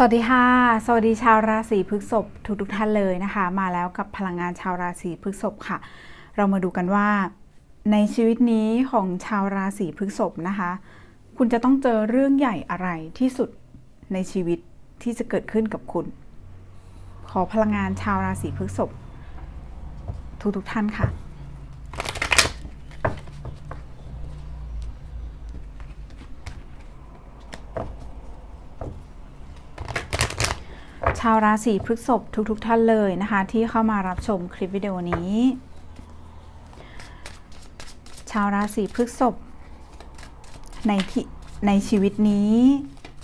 สวัสดีค่ะ สวัสดีชาวราศีพฤษภทุกทุกท่านเลยนะคะ มาแล้วกับพลังงานชาวราศีพฤษภค่ะ เรามาดูกันว่า ในชีวิตนี้ของชาวราศีพฤษภนะคะ คุณจะต้องเจอเรื่องใหญ่อะไรที่สุดในชีวิตที่จะเกิดขึ้นกับคุณ ขอพลังงานชาวราศีพฤษภทุกทุกท่านค่ะ ชาวราศีพฤษภทุกๆทท่านเลยนะคะ ที่เข้ามารับชมคลิปวิดีโอนี้ ชาวราศีพฤษภในที่ในชีวิตนี้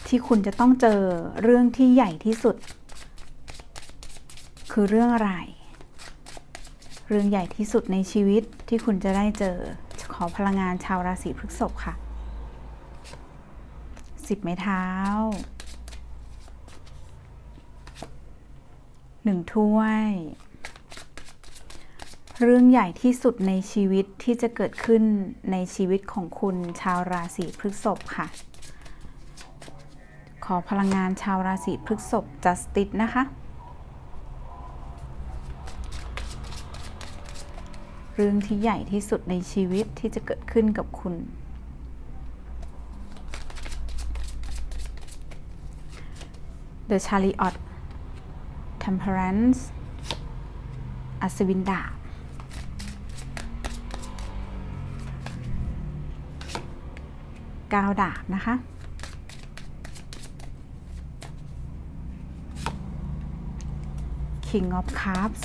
ที่คุณจะต้องเจอเรื่องที่ใหญ่ที่สุด คือเรื่องอะไร เรื่องใหญ่ที่สุดในชีวิตที่คุณจะได้เจอขอพลังงานชาวราศีพฤษภค่ะสิบไม้เท้า หนึ่งถ้วย เรื่องใหญ่ที่สุดในชีวิตที่จะเกิดขึ้นในชีวิตของคุณชาวราศีพฤษภค่ะ ขอพลังงานชาวราศีพฤษภ justice นะคะ เรื่องที่ใหญ่ที่สุดในชีวิตที่จะเกิดขึ้นกับคุณ The Chariot Temperance อัศวินดาบก้าวดาบนะคะ King of Cups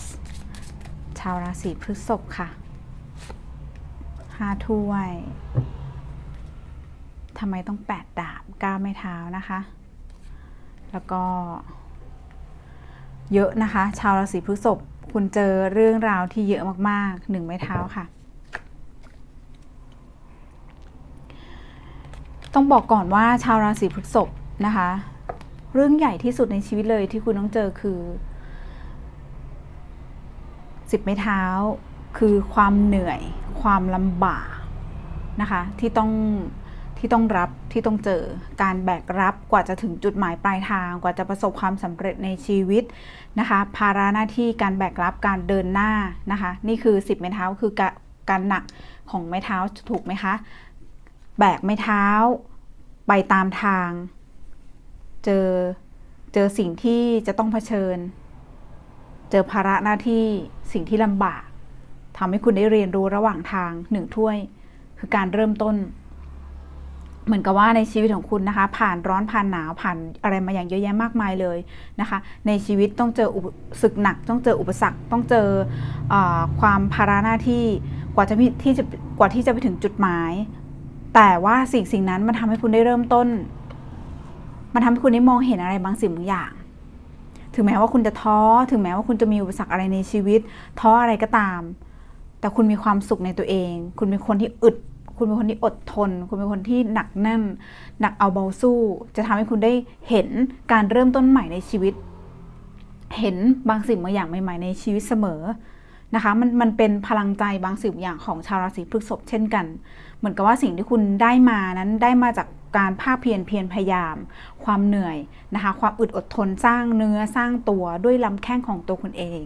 ชาวราศีพฤษภค่ะห้าถ้วยทำไมต้องแปดดาบก้าวไม่เท้านะคะ แล้วก็ เยอะนะคะ ชาวราศีพฤษภคุณเจอเรื่องราวที่เยอะมากๆหนึ่งไม้เท้าค่ะ ต้องบอกก่อนว่าชาวราศีพฤษภนะคะ เรื่องใหญ่ที่สุดในชีวิตเลยที่คุณต้องเจอคือสิบไม้เท้าคือความเหนื่อยความลำบากนะคะ ที่ต้อง ที่ต้องรับที่ต้องเจอการแบกรับกว่าจะถึงจุดหมายปลายทาง กว่าจะประสบความสำเร็จในชีวิตนะคะภาระหน้าที่การแบกรับการเดินหน้านะคะ นี่คือ 10 ไม้เท้าคือการหนักของไม้เท้าถูกไหมคะ แบกไม้เท้า ไปตามทาง เจอเจอสิ่งที่จะต้องเผชิญ เจอภาระหน้าที่สิ่งที่ลำบากทำให้คุณได้เรียนรู้ระหว่างทางหนึ่งถ้วย คือการเริ่มต้น เหมือนกับว่าในชีวิตของคุณนะคะ ผ่านร้อนผ่านหนาวผ่านอะไรมาอย่างเยอะแยะมากมายเลยนะคะ ในชีวิตต้องเจออุปสึกหนัก ต้องเจออุปสรรค ต้องเจออความภาระหน้าที่กว่าจะที่จะกว่าที่จะไปถึงจุดหมาย แต่ว่าสิ่งสิ่งนั้นมันทำให้คุณได้เริ่มต้น มันทำให้คุณได้มองเห็นอะไรบางสิ่งบางอย่าง ถึงแม้ว่าคุณจะท้อถึงแม้ว่าคุณจะมีอุปสรรคอะไรในชีวิตท้ออะไรก็ตาม แต่คุณมีความสุขในตัวเอง คุณเป็นคนที่อึด คุณเป็นคนที่อดทน คุณเป็นคนที่หนักแน่น หนักเอาเบาสู้ จะทำให้คุณได้เห็นการเริ่มต้นใหม่ในชีวิต เห็นบางสิ่งบางอย่างใหม่ ๆ ในชีวิตเสมอนะคะมันมันเป็นพลังใจบางสิ่งอย่างของชาวราศีพฤษภเช่นกัน เหมือนกับว่าสิ่งที่คุณได้มานั้นได้มาจากการภาคเพียรเพียรพยายาม ความเหนื่อยนะคะความอึดอดทนสร้างเนื้อสร้างตัวด้วยลำแข้งของตัวคุณเอง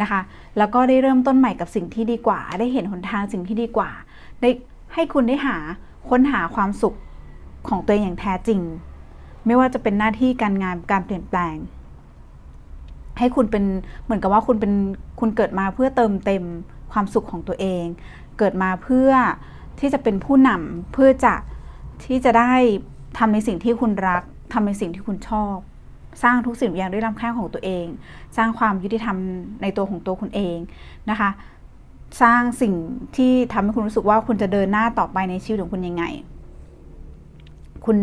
นะคะ แล้วก็ได้เริ่มต้นใหม่กับสิ่งที่ดีกว่า ได้เห็นหนทางสิ่งที่ดีกว่า ได้ ให้คุณได้หาค้นหาความสุขของตัวเองอย่างแท้จริง ไม่ว่าจะเป็นหน้าที่การงานการเปลี่ยนแปลง ให้คุณเป็นเหมือนกับว่าคุณเป็นคุณเกิดมาเพื่อเติมเต็มความสุขของตัวเอง เกิดมาเพื่อที่จะเป็นผู้นำเพื่อจะที่จะได้ทำในสิ่งที่คุณรักทำในสิ่งที่คุณชอบ สร้างทุกสิ่งอย่างด้วยลำแข้งของตัวเอง สร้างความยุติธรรมในตัวของตัวคุณเองนะคะ สร้างสิ่งที่ทำให้คุณรู้สึกว่าคุณจะเดินหน้าต่อไปในชีวิตของคุณยังไง คุณ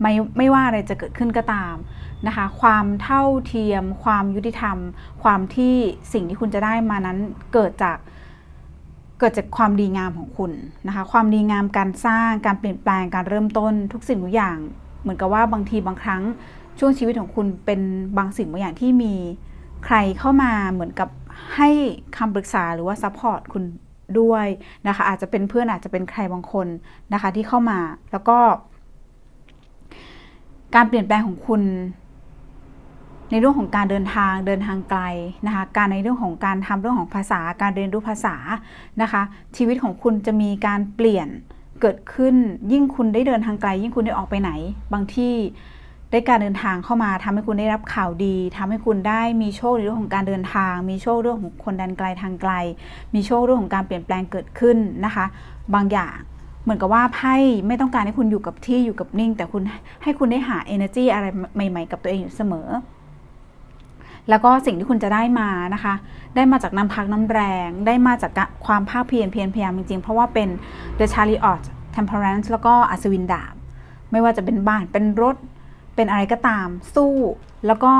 ไม่ไม่ว่าอะไรจะเกิดขึ้นก็ตามนะคะ ความเท่าเทียม ความยุติธรรม ความที่สิ่งที่คุณจะได้มานั้นเกิดจากเกิดจากความดีงามของคุณนะคะ ความดีงามการสร้างการเปลี่ยนแปลงการเริ่มต้นทุกสิ่งทุกอย่าง เหมือนกับว่าบางทีบางครั้งช่วงชีวิตของคุณเป็นบางสิ่งบางอย่างที่มีใครเข้ามาเหมือนกับ ให้คำปรึกษาหรือว่าซัพพอร์ตคุณด้วยนะคะ อาจจะเป็นเพื่อนอาจจะเป็นใครบางคนนะคะ ที่เข้ามาแล้วก็ การเปลี่ยนแปลงของคุณ ในเรื่องของการเดินทางเดินทางไกลนะคะ การในเรื่องของการทำเรื่องของภาษา การเรียนรู้ภาษานะคะ ชีวิตของคุณจะมีการเปลี่ยนเกิดขึ้นยิ่งคุณได้เดินทางไกล ยิ่งคุณได้ออกไปไหน บางที่ ได้การเดินทางเข้ามาทำให้คุณได้รับข่าวดีทำให้คุณได้มีโชคในเรื่องของการเดินทาง มีโชคเรื่องของคนดันไกลทางไกล มีโชคเรื่องของการเปลี่ยนแปลงเกิดขึ้นนะคะ บางอย่างเหมือนกับว่าไพ่ไม่ต้องการให้คุณอยู่กับที่อยู่กับนิ่ง แต่คุณให้คุณได้หา energy อะไรใหม่ ๆ กับตัวเองอยู่เสมอ แล้วก็สิ่งที่คุณจะได้มานะคะ ได้มาจากน้ำพักน้ำแรง ได้มาจากความภาคเพียรเพียรพยายามจริงๆ เพราะว่าเป็น The Chariot Temperance แล้วก็อัศวินดาบ ไม่ว่าจะเป็นบ้านเป็นรถ เป็นอะไรก็ตาม สู้ แล้วก็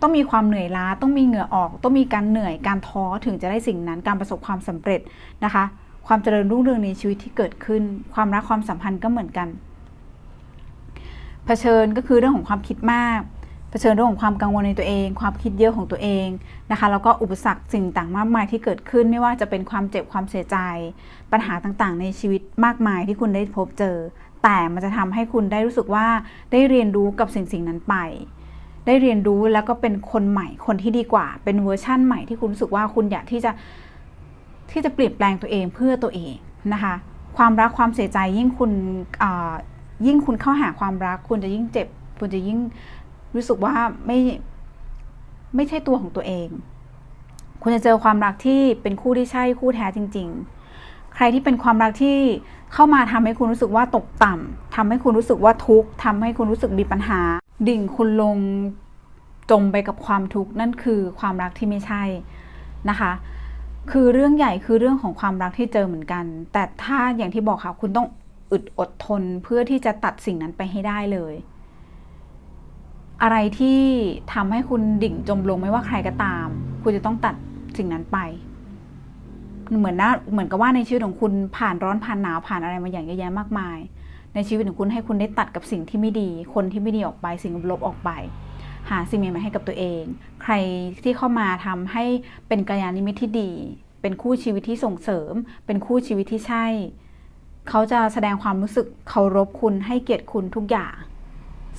ต้องมีความเหนื่อยล้า ต้องมีเหงื่อออก ต้องมีการเหนื่อยการท้อถึงจะได้สิ่งนั้น การประสบความสำเร็จนะคะ ความเจริญรุ่งเรืองในชีวิตที่เกิดขึ้น ความรักความสัมพันธ์ก็เหมือนกันเผชิญก็คือเรื่องของความคิดมากเผชิญเรื่องของความกังวลในตัวเอง ความคิดเยอะของตัวเองนะคะแล้วก็อุปสรรคสิ่งต่างมากมายที่เกิดขึ้น ไม่ว่าจะเป็นความเจ็บความเสียใจ ปัญหาต่างๆ ในชีวิตมากมายที่คุณได้พบเจอ แต่มันจะทำให้คุณได้รู้สึกว่าได้เรียนรู้กับสิ่งสิ่งนั้นไป ได้เรียนรู้แล้วก็เป็นคนใหม่คนที่ดีกว่า เป็นเวอร์ชั่นใหม่ที่คุณรู้สึกว่าคุณอยากที่จะที่จะเปลี่ยนแปลงตัวเองเพื่อตัวเองนะคะ ความรักความเสียใจยิ่งคุณยิ่งคุณเข้าหาความรัก คุณจะยิ่งเจ็บ คุณจะยิ่งรู้สึกว่าไม่ไม่ใช่ตัวของตัวเอง คุณจะเจอความรักที่เป็นคู่ที่ใช่คู่แท้จริง ๆ ใครที่เป็นความรักที่ เข้ามาทำให้คุณรู้สึกว่าตกต่ำทำให้คุณรู้สึกว่าทุกข์ทำให้คุณรู้สึกมีปัญหา ดิ่งคุณลงจมไปกับความทุกข์นั่นคือความรักที่ไม่ใช่นะคะ คือเรื่องใหญ่คือเรื่องของความรักที่เจอเหมือนกัน แต่ถ้าอย่างที่บอกค่ะคุณต้องอึดอดทนเพื่อที่จะตัดสิ่งนั้นไปให้ได้เลย อะไรที่ทำให้คุณดิ่งจมลงไม่ว่าใครก็ตาม คุณจะต้องตัดสิ่งนั้นไป เหมือนนะเหมือนกับว่าในชีวิตของคุณผ่านร้อนผ่านหนาวผ่านอะไรมาอย่างเยอะแยะมากมาย ในชีวิตของคุณให้คุณได้ตัดกับสิ่งที่ไม่ดี คนที่ไม่ดีออกไปสิ่งลบออกไป หาสิ่งใหม่ๆให้กับตัวเอง ใครที่เข้ามาทำให้เป็นกัลยาณมิตรที่ดี เป็นคู่ชีวิตที่ส่งเสริม เป็นคู่ชีวิตที่ใช่ เขาจะแสดงความรู้สึกเคารพคุณให้เกียรติคุณทุกอย่าง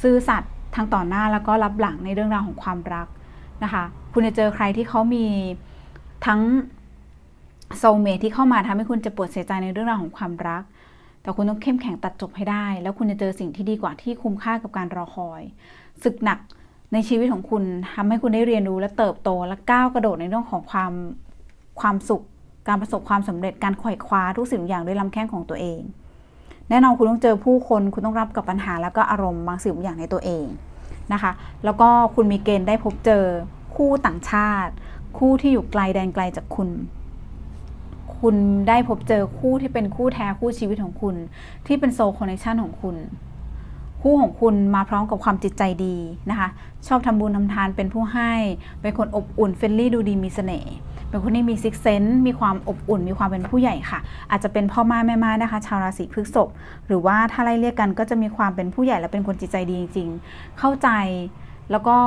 ซื่อสัตย์ทั้งต่อหน้าแล้วก็รับหลังในเรื่องราวของความรักนะคะ คุณจะเจอใครที่เขามีทั้ง โซเมทที่เข้ามาทำให้คุณจะปวดเสียใจในเรื่องราวของความรัก แต่คุณต้องเข้มแข็งตัดจบให้ได้ แล้วคุณจะเจอสิ่งที่ดีกว่าที่คุ้มค่ากับการรอคอย ศึกหนักในชีวิตของคุณทำให้คุณได้เรียนรู้และเติบโตและก้าวกระโดดในเรื่องของความความสุข การประสบความสำเร็จการขวายคว้าทุกสิ่งอย่างด้วยลำแข้งของตัวเอง แน่นอนคุณต้องเจอผู้คนคุณต้องรับกับปัญหาแล้วก็อารมณ์บางสิ่งบางอย่างในตัวเองนะคะ แล้วก็คุณมีเกณฑ์ได้พบเจอคู่ต่างชาติ คู่ที่อยู่ไกลแดนไกลจากคุณ คุณได้พบเจอคู่ที่เป็นคู่แท้คู่ชีวิตของคุณ ที่เป็นโซลคอนเนคชันของคุณ คู่ของคุณมาพร้อมกับความจิตใจดีนะคะ ชอบทำบุญทำทานเป็นผู้ให้ เป็นคนอบอุ่นเฟรนลี่ดูดีมีเสน่ห์เป็นคนที่มีซิกเซนต์มีความอบอุ่น มีความเป็นผู้ใหญ่ค่ะ อาจจะเป็นพ่อม่าแม่ม่านะคะ ชาวราศีพฤษภหรือว่าถ้าไล่เรียกกันก็จะมีความเป็นผู้ใหญ่และเป็นคนจิตใจดีจริง ๆ เข้าใจแล้วก็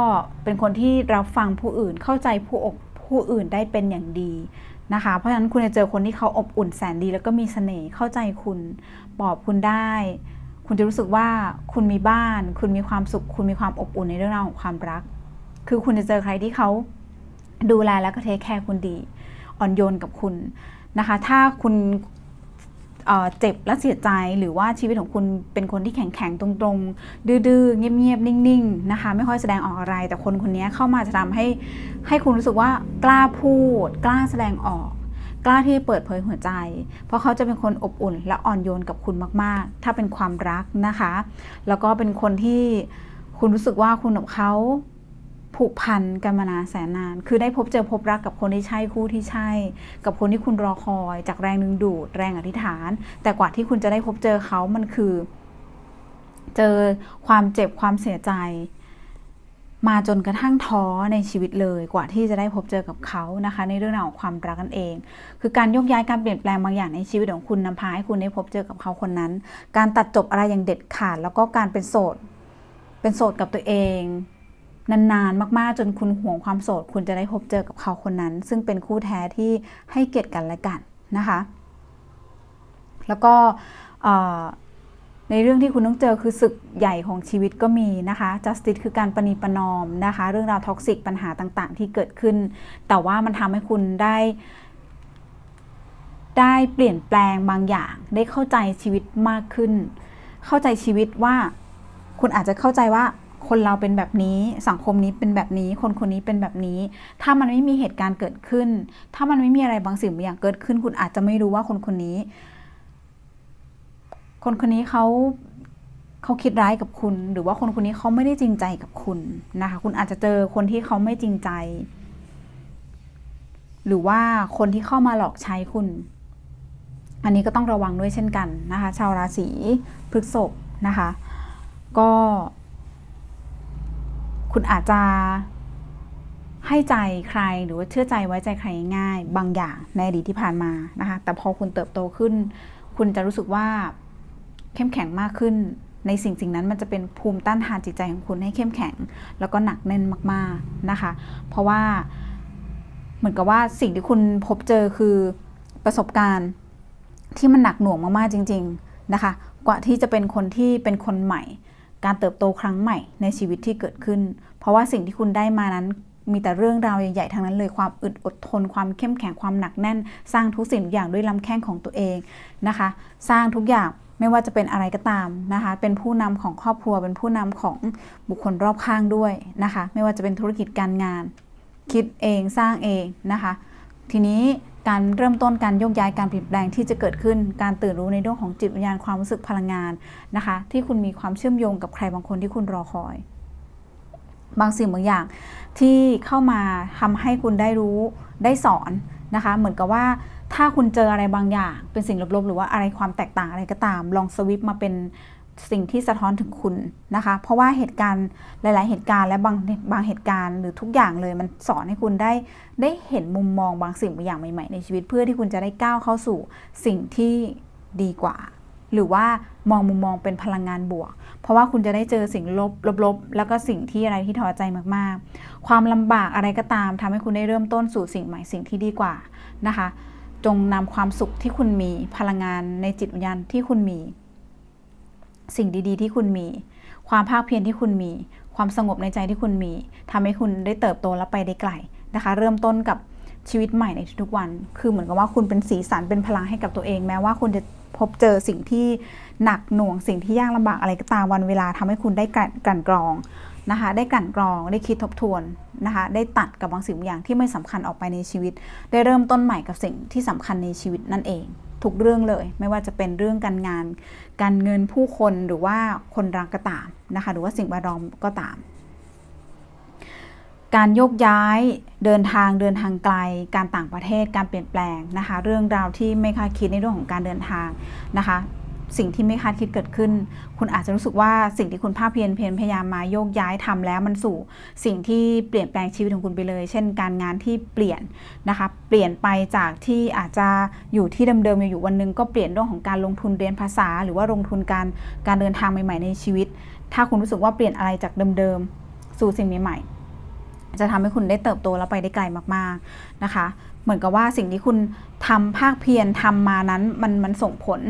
เป็นคนที่รับฟังผู้อื่นเข้าใจผู้อกผู้อื่นได้เป็นอย่างดี นะคะ เพราะฉะนั้นคุณจะเจอคนที่เขาอบอุ่นแสนดี แล้วก็มีเสน่ห์เข้าใจคุณปลอบคุณได้ คุณจะรู้สึกว่าคุณมีบ้าน คุณมีความสุข คุณมีความอบอุ่นในเรื่องราวของความรัก คือคุณจะเจอใครที่เขาดูแลแล้วก็เทคแคร์คุณดี อ่อนโยนกับคุณนะคะ ถ้าคุณ เจ็บและเสียใจหรือว่าชีวิตของคุณเป็นคนที่แข็งแข็งๆตรงๆ ดื้อๆ เงียบๆ นิ่งๆ นะคะ ไม่ค่อยแสดงออกอะไร แต่คนคนนี้เข้ามาจะทำให้ให้คุณรู้สึกว่ากล้าพูด กล้าแสดงออก กล้าที่เปิดเผยหัวใจ เพราะเขาจะเป็นคนอบอุ่น และอ่อนโยนกับคุณมากๆ ถ้าเป็นความรักนะคะ แล้วก็เป็นคนที่คุณรู้สึกว่าคุณกับเขา ผูกพันกันมานานแสนนาน คือได้พบเจอพบรักกับคนที่ใช่คู่ที่ใช่ กับคนที่คุณรอคอย จากแรงดึงดูด แรงอธิษฐาน แต่กว่าที่คุณจะได้พบเจอเขามันคือ เจอความเจ็บความเสียใจ มาจนกระทั่งท้อในชีวิตเลย กว่าที่จะได้พบเจอกับเขานะคะ ในเรื่องราวของความรักนั่นเอง คือการยกย้ายการเปลี่ยนแปลงบางอย่างในชีวิตของคุณนำพาให้คุณได้พบเจอกับเขาคนนั้น การตัดจบอะไรอย่างเด็ดขาด แล้วก็การเป็นโสด เป็นโสดกับตัวเอง นานๆ มากๆ จนคุณห่วงความโสด คุณจะได้พบเจอกับเขาคนนั้น ซึ่งเป็นคู่แท้ที่ให้เกียรติกันและกันนะคะ แล้วก็ในเรื่องที่คุณต้องเจอคือศึกใหญ่ของชีวิตก็มีนะคะ justice คือการประนีประนอมนะคะ เรื่องราวท็อกซิกปัญหาต่างๆ ที่เกิดขึ้น แต่ว่ามันทำให้คุณได้ ได้เปลี่ยนแปลงบางอย่าง ได้เข้าใจชีวิตมากขึ้น เข้าใจชีวิตว่า คุณอาจจะเข้าใจว่า คนเราเป็นแบบนี้ สังคมนี้เป็นแบบนี้ คนคนนี้เป็นแบบนี้ ถ้ามันไม่มีเหตุการณ์เกิดขึ้น ถ้ามันไม่มีอะไรบางสิ่งบางอย่างเกิดขึ้น คุณอาจจะไม่รู้ว่าคนคนนี้ คนคนนี้เขาเขาคิดร้ายกับคุณ หรือว่าคนคนนี้เขาไม่ได้จริงใจกับคุณนะคะ คุณอาจจะเจอคนที่เขาไม่จริงใจ หรือว่าคนที่เข้ามาหลอกใช้คุณ อันนี้ก็ต้องระวังด้วยเช่นกันนะคะ ชาวราศีพฤษภนะคะ ก็ คุณอาจจะให้ใจใครหรือว่าเชื่อใจไว้ใจใครง่ายบางอย่างในอดีตที่ผ่านมานะคะแต่พอคุณเติบโตขึ้น คุณจะรู้สึกว่าเข้มแข็งมากขึ้น ในสิ่งสิ่งนั้นมันจะเป็นภูมิต้านทานจิตใจของคุณให้เข้มแข็ง แล้วก็หนักแน่นมากๆนะคะ เพราะว่าเหมือนกับว่าสิ่งที่คุณพบเจอคือประสบการณ์ที่มันหนักหน่วงมากๆจริง ๆนะคะ กว่าที่จะเป็นคนที่เป็นคนใหม่ การเติบโตครั้งใหม่ในชีวิตที่เกิดขึ้น เพราะว่าสิ่งที่คุณได้มานั้นมีแต่เรื่องราวใหญ่ๆทั้งนั้นเลยความอึดอดทน ความเข้มแข็งความหนักแน่น สร้างทุกสิ่งทุกอย่างด้วยลำแข้งของตัวเองนะคะ สร้างทุกอย่างไม่ว่าจะเป็นอะไรก็ตามนะคะ เป็นผู้นำของครอบครัว เป็นผู้นำของบุคคลรอบข้างด้วยนะคะ ไม่ว่าจะเป็นธุรกิจการงาน คิดเองสร้างเองนะคะ ทีนี้ การเริ่มต้นการโยกย้ายการเปลี่ยนแปลงที่จะเกิดขึ้น การตื่นรู้ในเรื่องของจิตวิญญาณความรู้สึกพลังงานนะคะ ที่คุณมีความเชื่อมโยงกับใครบางคนที่คุณรอคอย บางสิ่งบางอย่างที่เข้ามาทำให้คุณได้รู้ได้สอนนะคะ เหมือนกับว่าถ้าคุณเจออะไรบางอย่าง เป็นสิ่งลบๆ หรือว่าอะไรความแตกต่างอะไรก็ตาม ลองสวิปมาเป็น สิ่งที่สะท้อนถึงคุณนะคะ เพราะว่าเหตุการณ์หลาย ๆ เหตุการณ์และบางบางเหตุการณ์หรือทุกอย่างเลยมันสอนให้คุณได้ได้เห็นมุมมองบางสิ่งบางอย่างใหม่ ๆ ในชีวิต เพื่อที่คุณจะได้ก้าวเข้าสู่สิ่งที่ดีกว่า หรือว่ามองมุมมองเป็นพลังงานบวก เพราะว่าคุณจะได้เจอสิ่งลบลบๆแล้วก็สิ่งที่อะไรที่ท้อใจมาก ๆ ความลำบากอะไรก็ตามทำให้คุณได้เริ่มต้นสู่สิ่งใหม่สิ่งที่ดีกว่านะคะ จงนำความสุขที่คุณมีพลังงานในจิตวิญญาณที่คุณมี สิ่งดีๆ ที่คุณมี ความภาคเพียรที่คุณมี ความสงบในใจที่คุณมีทำให้คุณได้เติบโตและไปได้ไกลนะคะ เริ่มต้นกับชีวิตใหม่ในทุกวัน คือเหมือนกับว่าคุณเป็นสีสันเป็นพลังให้กับตัวเอง แม้ว่าคุณจะพบเจอสิ่งที่หนักหน่วงสิ่งที่ยากลำบากอะไรก็ตามวันเวลาทำให้คุณได้กลั่นกลั่นกรอง นะคะได้กลั่นกรองได้คิดทบทวนนะคะได้ตัดกับบางสิ่งบางอย่างที่ไม่สำคัญออกไปในชีวิต ได้เริ่มต้นใหม่กับสิ่งที่สำคัญในชีวิตนั่นเอง ทุกเรื่องเลย ไม่ว่าจะเป็นเรื่องการงาน การเงินผู้คนหรือว่าคนรักก็ตามนะคะหรือว่าสิ่งแวดล้อมก็ตาม การโยกย้ายเดินทางเดินทางไกล การต่างประเทศการเปลี่ยนแปลงนะคะเรื่องราวที่ไม่คาดคิดในเรื่องของการเดินทางนะคะ สิ่งที่ไม่คาดคิดเกิดขึ้น คุณอาจจะรู้สึกว่าสิ่งที่คุณภาคเพียรเพียรพยายามมาโยกย้ายทำแล้วมันสู่สิ่งที่เปลี่ยนแปลงชีวิตของคุณไปเลย เช่น การงานที่เปลี่ยนนะคะเปลี่ยนไปจากที่อาจจะอยู่ที่เดิมๆอยู่วันหนึงก็เปลี่ยนเรื่องของการลงทุนเรียนภาษา หรือว่าลงทุนการการเดินทางใหม่ ๆ ในชีวิต ถ้าคุณรู้สึกว่าเปลี่ยนอะไรจากเดิมๆสู่สิ่งใหม่ๆจะทำให้คุณได้เติบโตแล้วไปได้ไกลมากๆนะคะ เหมือนกับว่าสิ่งที่คุณทำภาคเพียรทำมานั้นมันมันส่งผล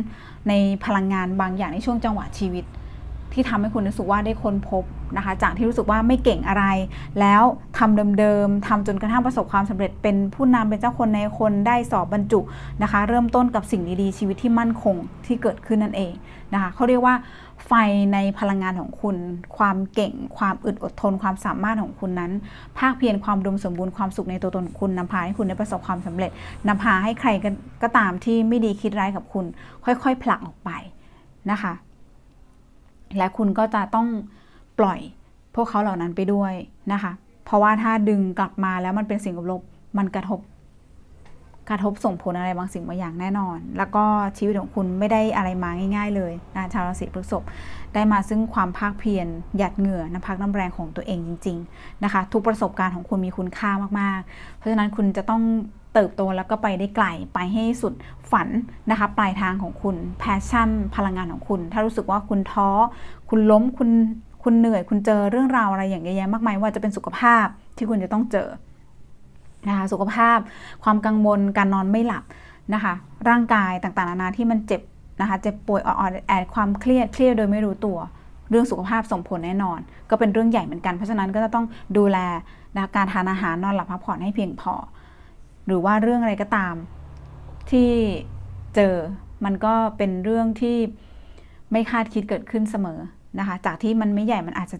ในพลังงานบางอย่างในช่วงจังหวะชีวิต ที่ทำให้คุณรู้สึกว่าได้ค้นพบนะคะ จากที่รู้สึกว่าไม่เก่งอะไร แล้วทำเดิมๆทำจนกระทั่งประสบความสำเร็จเป็นผู้นำเป็นเจ้าคนในคนได้สอบบรรจุนะคะ เริ่มต้นกับสิ่งดีๆชีวิตที่มั่นคงที่เกิดขึ้นนั่นเองนะคะเขาเรียกว่า ไฟในพลังงานของคุณ ความเก่ง ความอึดอดทน ความสามารถของคุณนั้น ภาคเพียรความอุมสมบูรณ์ความสุขในตัวตนคุณนำพาให้คุณได้ประสบความสำเร็จนำพาให้ใครก็ตามที่ไม่ดีคิดร้ายกับคุณ ค่อยๆผลักออกไปนะคะ และคุณก็จะต้องปล่อยพวกเขาเหล่านั้นไปด้วยนะคะ เพราะว่าถ้าดึงกลับมาแล้วมันเป็นสิ่งลบมันกระทบ กระทบส่งผลอะไรบางสิ่งบางอย่างแน่นอน แล้วก็ชีวิตของคุณไม่ได้อะไรมาง่าย ๆ เลยนะชาวราศีพฤษภได้มาซึ่งความภาคเพียรหยัดเหงื่อน้ำพักน้ำแรงของตัวเองจริง ๆ นะคะ ทุกประสบการณ์ของคุณมีคุณค่ามากๆ เพราะฉะนั้นคุณจะต้องเติบโตแล้วก็ไปได้ไกลไปให้สุดฝันนะคะปลายทางของคุณแพชชั่น พลังงานของคุณ ถ้ารู้สึกว่าคุณท้อ คุณล้มคุณคุณเหนื่อย คุณเจอเรื่องราวอะไรอย่างเยอะแยะมากมายว่าจะเป็นสุขภาพที่คุณจะต้องเจอ นะคะสุขภาพ ความกังวลการนอนไม่หลับนะคะ ร่างกายต่างๆนานาที่มันเจ็บนะคะเจ็บป่วยอ่อนๆแอดความเครียดเครียดโดยไม่รู้ตัวเรื่องสุขภาพส่งผลแน่นอน ก็เป็นเรื่องใหญ่เหมือนกัน เพราะฉะนั้นก็จะต้องดูแลนะะการทานอาหารนอนหลับพักผ่อนให้เพียงพอ หรือว่าเรื่องอะไรก็ตามที่เจอมันก็เป็นเรื่องที่ไม่คาดคิดเกิดขึ้นเสมอนะคะ จากที่มันไม่ใหญ่มันอาจจะ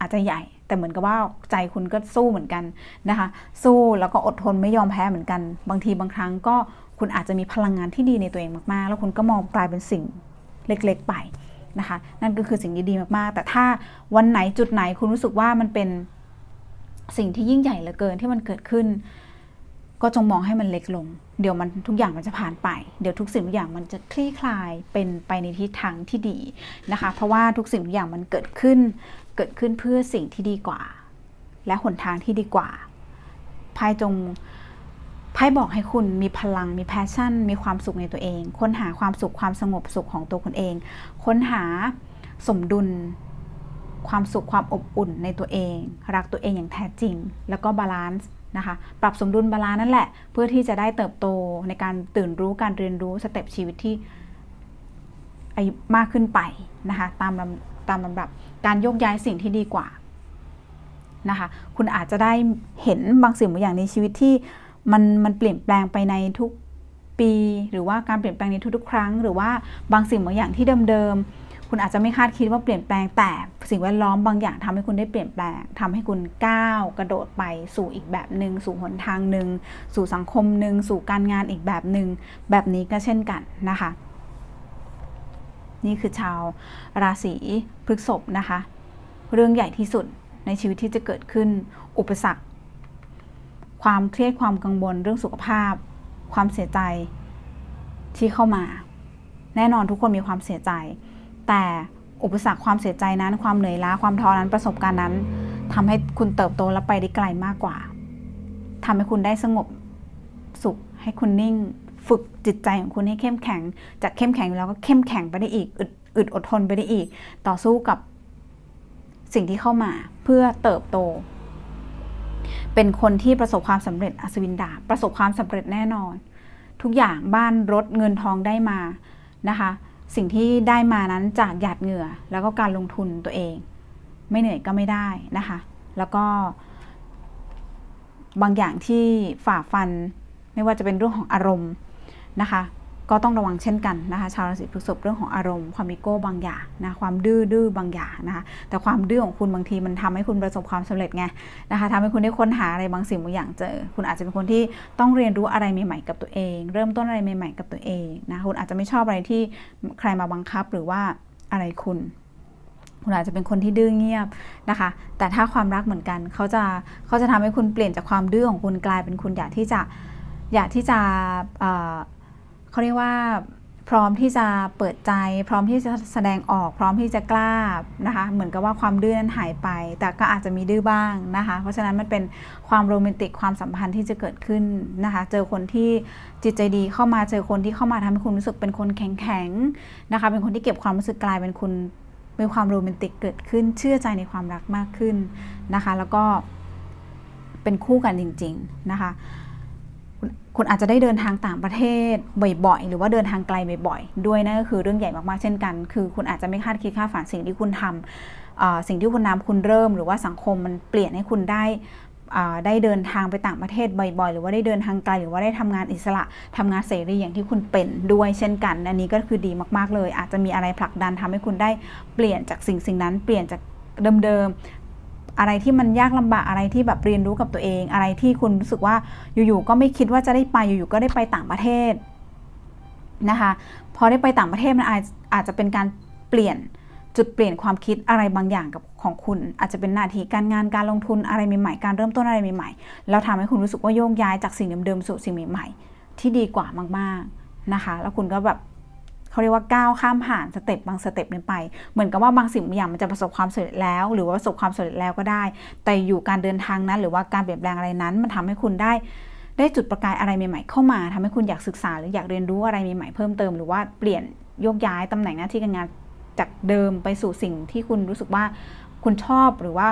อาจจะใหญ่ แต่เหมือนกับว่าใจคุณก็สู้เหมือนกันนะคะ สู้แล้วก็อดทนไม่ยอมแพ้เหมือนกัน บางทีบางครั้งก็คุณอาจจะมีพลังงานที่ดีในตัวเองมากๆ แล้วคุณก็มองกลายเป็นสิ่งเล็กๆไปนะคะ นั่นก็คือสิ่งดีๆมากๆ แต่ถ้าวันไหนจุดไหนคุณรู้สึกว่ามันเป็นสิ่งที่ยิ่งใหญ่เหลือเกินที่มันเกิดขึ้น ก็จงมองให้มันเล็กลง เดี๋ยวมันทุกอย่างมันจะผ่านไป เดี๋ยวทุกสิ่งทุกอย่างมันจะคลี่คลายเป็นไปในทิศทางที่ดีนะคะ เพราะว่าทุกสิ่งทุกอย่างมันเกิดขึ้น เกิดขึ้นเพื่อสิ่งที่ดีกว่า และหนทางที่ดีกว่าไพ่จงไพ่บอกให้คุณมีพลังมีแพชชั่น มีความสุขในตัวเอง ค้นหาความสุขความสงบสุขของตัวคุณเอง ค้นหาสมดุล ความสุขความอบอุ่นในตัวเอง รักตัวเองอย่างแท้จริง แล้วก็บาลานซ์นะคะปรับสมดุลบาลานซ์นั่นแหละ เพื่อที่จะได้เติบโตในการตื่นรู้การเรียนรู้สเต็ปชีวิตที่อายุมากขึ้นไปนะคะตามลำ ตามลำดับ การโยกย้ายสิ่งที่ดีกว่านะคะ คุณอาจจะได้เห็นบางสิ่งบางอย่างในชีวิตที่มันมันเปลี่ยนแปลงไปในทุกปี หรือว่าการเปลี่ยนแปลงในทุกๆ ครั้ง หรือว่าบางสิ่งบางอย่างที่เดิมๆคุณอาจจะไม่คาดคิดว่าเปลี่ยนแปลงแต่สิ่งแวดล้อมบางอย่างทำให้คุณได้เปลี่ยนแปลงทำให้คุณก้าวกระโดดไปสู่อีกแบบหนึ่งสู่หนทางหนึ่งสู่สังคมหนึ่งสู่การงานอีกแบบหนึ่งแบบนี้ก็เช่นกันนะคะ นี่คือชาวราศีพฤษภนะคะ เรื่องใหญ่ที่สุดในชีวิตที่จะเกิดขึ้น อุปสรรค ความเครียดความกังวลเรื่องสุขภาพ ความเสียใจที่เข้ามา แน่นอนทุกคนมีความเสียใจ แต่อุปสรรคความเสียใจนั้นความเหนื่อยล้าความท้อนั้นประสบการณ์นั้นทำให้คุณเติบโตและไปได้ไกลมากกว่าทำให้คุณได้สงบสุขให้คุณนิ่ง ฝึกจิตใจของคุณให้เข้มแข็ง จากเข้มแข็งอยู่แล้วก็เข้มแข็งไปได้อีกอึดอึดอดทนไปได้อีก ต่อสู้กับสิ่งที่เข้ามาเพื่อเติบโต เป็นคนที่ประสบความสำเร็จอัศวินดาประสบความสำเร็จแน่นอน ทุกอย่างบ้านรถเงินทองได้มานะคะ สิ่งที่ได้มานั้นจากหยาดเหงื่อ แล้วก็การลงทุนตัวเอง ไม่เหนื่อยก็ไม่ได้นะคะ แล้วก็บางอย่างที่ฝ่าฟันไม่ว่าจะเป็นเรื่องของอารมณ์ นะคะ ก็ต้องระวังเช่นกันนะคะ ชาวราศีพฤษภเรื่องของอารมณ์ความอีโก้บางอย่างนะความดื้อดื้อบางอย่างนะคะแต่ความดื้อของคุณบางทีมันทำให้คุณประสบความสำเร็จไงนะคะทำให้คุณได้ค้นหาอะไรบางสิ่งบางอย่างเจอ คุณอาจจะเป็นคนที่ต้องเรียนรู้อะไรใหม่ๆกับตัวเอง เริ่มต้นอะไรใหม่ๆกับตัวเองนะคุณอาจจะไม่ชอบอะไรที่ใครมาบังคับหรือว่าอะไรคุณคุณอาจจะเป็นคนที่ดื้อเงียบนะคะ แต่ถ้าความรักเหมือนกันเขาจะเขาจะทำให้คุณเปลี่ยนจากความดื้อของคุณกลายเป็นคุณอยากที่จะอยากที่จะ เขาเรียกว่าพร้อมที่จะเปิดใจ พร้อมที่จะแสดงออก พร้อมที่จะกล้านะคะ เหมือนกับว่าความดื้อนั้นหายไป แต่ก็อาจจะมีดื้อบ้างนะคะ เพราะฉะนั้นมันเป็นความโรแมนติกความสัมพันธ์ที่จะเกิดขึ้นนะคะ เจอคนที่จิตใจดีเข้ามาเจอคนที่เข้ามาทำให้คุณรู้สึกเป็นคนแข็งแข็งนะคะ เป็นคนที่เก็บความรู้สึกกลายเป็นคุณมีความโรแมนติกเกิดขึ้น เชื่อใจในความรักมากขึ้นนะคะ แล้วก็เป็นคู่กันจริง ๆนะคะ คุณอาจจะได้เดินทางต่างประเทศบ่อยๆ หรือว่าเดินทางไกลบ่อยๆ ด้วยนั่นก็คือเรื่องใหญ่มากๆ เช่นกัน คือคุณอาจจะไม่คาดคิดคาดฝันสิ่งที่คุณทำเอ่อสิ่งที่คุณนำคุณเริ่ม หรือว่าสังคมมันเปลี่ยนให้คุณได้ได้เดินทางไปต่างประเทศบ่อยๆ หรือว่าได้เดินทางไกลหรือว่าได้ทำงานอิสระทำงานเสรีอย่างที่คุณเป็นด้วยเช่นกัน อันนี้ก็คือดีมากๆเลย อาจจะมีอะไรผลักดันทำให้คุณได้เปลี่ยนจากสิ่งสิ่งนั้นเปลี่ยนจากเดิมๆ อะไรที่มันยากลำบากอะไรที่แบบเรียนรู้กับตัวเอง อะไรที่คุณรู้สึกว่าอยู่ๆก็ไม่คิดว่าจะได้ไปอยู่ๆก็ได้ไปต่างประเทศนะคะพอได้ไปต่างประเทศมันอาจอาจจะเป็นการเปลี่ยนจุดเปลี่ยนความคิดอะไรบางอย่างกับของคุณ อาจจะเป็นหน้าที่การงานการลงทุนอะไรใหม่ๆการเริ่มต้นอะไรใหม่ๆแล้วทำให้คุณรู้สึกว่าโยกย้ายจากสิ่งเดิมๆสู่สิ่งใหม่ๆที่ดีกว่ามากๆนะคะ แล้วคุณก็แบบ เขาเรียกว่าก้าวข้ามผ่านสเต็ปบางสเต็ปนี้ไป เหมือนกับว่าบางสิ่งบางอย่างมันจะประสบความสำเร็จแล้ว หรือว่าประสบความสำเร็จแล้วก็ได้ แต่อยู่การเดินทางนั้น หรือว่าการเปลี่ยนแปลงอะไรนั้น มันทำให้คุณได้ได้จุดประกายอะไรใหม่ๆเข้ามาทำให้คุณอยากศึกษาหรืออยากเรียนรู้อะไรใหม่ๆเพิ่มเติมหรือว่าเปลี่ยนโยกย้ายตำแหน่งหน้าที่การงานจากเดิมไปสู่สิ่งที่คุณรู้สึกว่าคุณชอบหรือว่า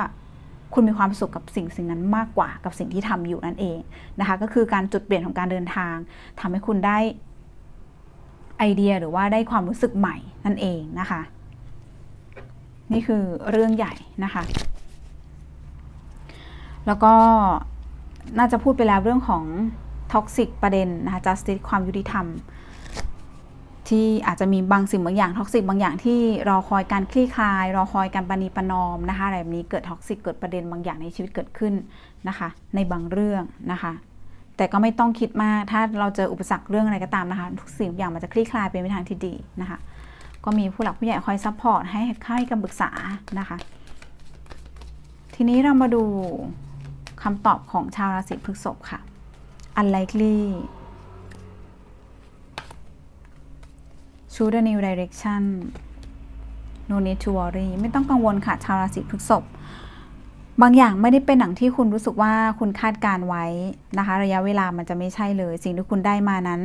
คุณมีความสุขกับสิ่งสิ่งนั้นมากกว่ากับสิ่งที่ทำอยู่นั่นเองนะคะ ก็คือการจุดเปลี่ยนของการเดินทางทำให้คุณได้ ไอเดียหรือว่าได้ความรู้สึกใหม่นั่นเองนะคะ นี่คือเรื่องใหญ่นะคะ แล้วก็น่าจะพูดไปแล้วเรื่องของท็อกซิกประเด็นนะคะ justice ความยุติธรรม ที่อาจจะมีบางสิ่งบางอย่างท็อกซิกบางอย่างที่รอคอยการคลี่คลาย รอคอยการปณีประนอมนะคะอะไรแบบนี้เกิดท็อกซิกเกิดประเด็นบางอย่างในชีวิตเกิดขึ้นนะคะ ในบางเรื่องนะคะ แต่ก็ไม่ต้องคิดมาก ถ้าเราเจออุปสรรคเรื่องอะไรก็ตามนะคะ ทุกสิ่งอย่างมันจะคลี่คลายไปในทางที่ดีนะคะ ก็มีผู้หลักผู้ใหญ่คอยซัพพอร์ตให้ให้คำปรึกษานะคะ ทีนี้เรามาดูคำตอบของชาวราศีพฤษภค่ะ unlikely choose a new direction no need to worry ไม่ต้องกังวลค่ะ ชาวราศีพฤษภ บางอย่างไม่ได้เป็นหนังที่คุณรู้สึกว่าคุณคาดการไว้นะคะ ระยะเวลามันจะไม่ใช่เลย สิ่งที่คุณได้มานั้น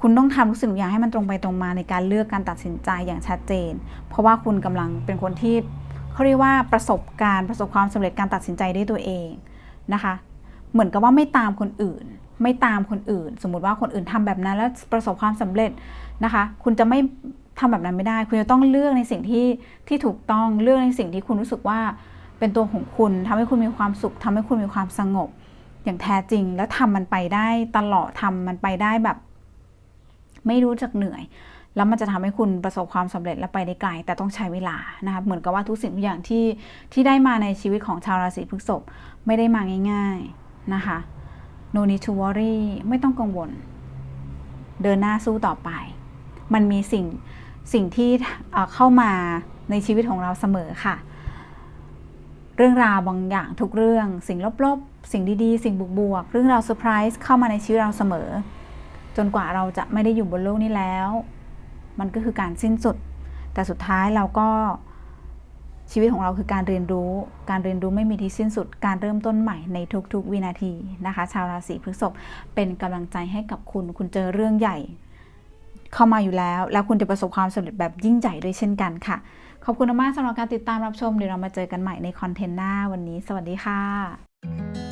คุณต้องทำทุกสิ่งทุกอย่างให้มันตรงไปตรงมาในการเลือกการตัดสินใจอย่างชัดเจน เพราะว่าคุณกำลังเป็นคนที่เขาเรียกว่าประสบการณ์ประสบความสำเร็จการตัดสินใจด้วยตัวเองนะคะ เหมือนกับว่าไม่ตามคนอื่น ไม่ตามคนอื่น สมมติว่าคนอื่นทำแบบนั้นแล้วประสบความสำเร็จนะคะ คุณจะไม่ทำแบบนั้นไม่ได้ คุณจะต้องเลือกในสิ่งที่ที่ถูกต้องเลือกในสิ่งที่คุณรู้สึกว่า เป็นตัวของคุณทำให้คุณมีความสุขทำให้คุณมีความสงบ อย่างแท้จริง แล้วทำมันไปได้ตลอดทำมันไปได้แบบ ไม่รู้จักเหนื่อย แล้วมันจะทำให้คุณประสบความสำเร็จและไปได้ไกล แต่ต้องใช้เวลานะคะเหมือนกับว่าทุกสิ่งทุกอย่างที่ที่ได้มาในชีวิตของชาวราศีพฤษภไม่ได้มาง่าย ๆนะคะ no need to worry ไม่ต้องกังวล เดินหน้าสู้ต่อไป มันมีสิ่งสิ่งที่เข้ามาในชีวิตของเราเสมอค่ะ เรื่องราวบางอย่างทุกเรื่อง สิ่งลบๆ สิ่งดีๆ สิ่งบวกๆ เรื่องราวเซอร์ไพรส์เข้ามาในชีวิตเราเสมอ จนกว่าเราจะไม่ได้อยู่บนโลกนี้แล้ว มันก็คือการสิ้นสุด แต่สุดท้ายเราก็ชีวิตของเราคือการเรียนรู้ การเรียนรู้ไม่มีที่สิ้นสุด การเริ่มต้นใหม่ในทุกๆ วินาทีนะคะ ชาวราศีพฤษภเป็นกำลังใจให้กับคุณ คุณเจอเรื่องใหญ่ เข้ามาอยู่แล้ว แล้วคุณจะประสบความสำเร็จแบบยิ่งใหญ่ด้วยเช่นกันค่ะ ขอบคุณมากสำหรับการติดตามรับชมเดี๋ยวเรามาเจอกันใหม่ในคอนเทนต์หน้าวันนี้ สวัสดีค่ะ